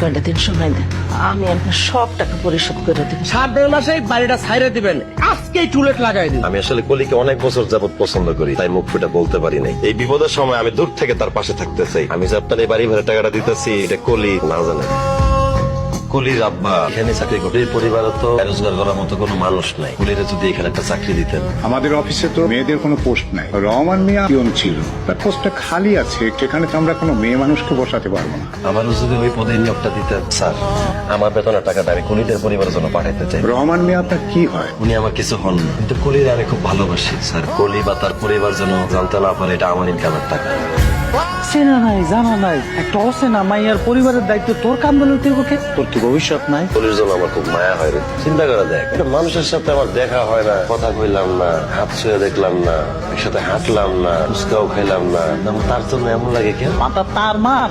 কয়টা? দিন সময় দেন। আমি আপনার সব টাকা পরিশোধ করে দেব। সাত দেড় মাসে বাড়িটা ছাইরে দিবেন। আজকেই টুলেট লাগাই দিন। আমি আসলে কলিকে অনেক বছর যাবত পছন্দ করি তাই মুখ ফুটে বলতে পারি নাই। এই বিপদের সময় আমি দূর থেকে তার পাশে থাকতে চাই। আমি যে আপনার এই বাড়ি ভাড়া টাকাটা দিতেছি এটা কলি না জানে। কলির আব্বা এখানে চাকরি করে এই পরিবারে তো রোজগার করার মতো কোনো মানুষ নাই। কলিরা যদি এখানে একটা চাকরি দিতেন। আমাদের অফিসে তো মেয়েদের কোনো পোস্ট নাই। রহমান মিয়া পিয়ন ছিল। তার পোস্টটা খালি আছে সেখানে তো আমরা কোনো মেয়ে মানুষকে বসাতে পারব না। আমারও যদি ওই পদে নিয়োগটা দিতেন স্যার আমার বেতনের টাকাটা আমি কলিদের পরিবারের জন্য পাঠাইতে চাই। রহমান মিয়া আপনার কি হয়? উনি আমার কিছু হন না। কিন্তু কলির আমি খুব ভালোবাসি স্যার। কলি বা তার পরিবার যেন জানতে না পারে এটা আমার ইনকামের টাকা। জানা নাই একটা অচেনা পরিবারের দায়িত্ব তোর তোর ভবিষ্যৎ নাই আমার খুব মায়া হয় রে চিন্তা করে দেখ মানুষের সাথে আমার দেখা হয় না কথা না হাত দেখলাম না হাঁটলাম না না তার জন্য এমন লাগে কেন মাথা তার মার।